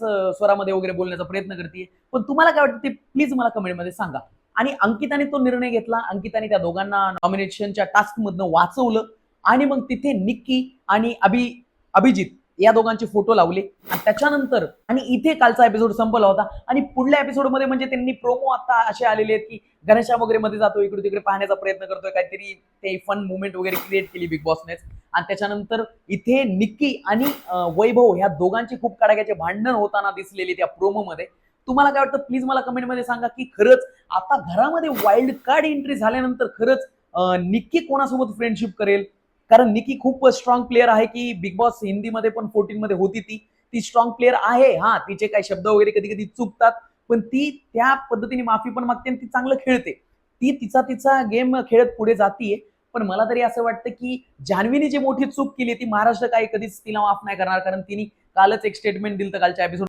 त्याच स्वरामध्ये वगैरे बोलण्याचा प्रयत्न करते पण तुम्हाला काय वाटतं ते प्लीज मला कमेंटमध्ये सांगा. आणि अंकिताने तो निर्णय घेतला. अंकिताने त्या दोघांना नॉमिनेशनच्या टास्कमधनं वाचवलं. आणि मग तिथे निक्की आणि अभि अभिजित या दोघांचे फोटो लावले. आणि त्याच्यानंतर आणि इथे कालचा एपिसोड संपला होता. आणि पुढल्या एपिसोडमध्ये म्हणजे त्यांनी प्रोमो आता असे आलेले आहेत की गणेशा वगैरे मध्ये जातो इकडे तिकडे पाहण्याचा प्रयत्न करतोय. काहीतरी ते फन मुवमेंट वगैरे क्रिएट केली बिग बॉसनेच आणि त्याच्यानंतर इथे निक्की आणि वैभव ह्या दोघांचे खूप कडाक्याचे भांडण होताना दिसलेले त्या प्रोमो मध्ये तुम्हाला काय वाटतं? प्लीज मला कमेंटमध्ये सांगा की खरंच आता घरामध्ये वाईल्ड कार्ड एंट्री झाल्यानंतर खरंच निक्की कोणासोबत फ्रेंडशिप करेल? कारण निकी खूप स्ट्रॉंग प्लेअर आहे की बिग बॉस हिंदीमध्ये पण फोर्टीन मध्ये होती ती. ती स्ट्रॉंग प्लेअर आहे. हा तिचे काही शब्द वगैरे कधी कधी चुकतात पण ती त्या पद्धतीने माफी पण मागते आणि ती चांगलं खेळते. ती तिचा तिचा गेम खेळत पुढे जातीये. पण मला तरी असं वाटतं की जान्हवीने जी मोठी चूक केली ती महाराष्ट्र काही कधीच तिला माफ नाही करणार कारण तिने कालच एक स्टेटमेंट दिलं तर कालच्या एपिसोड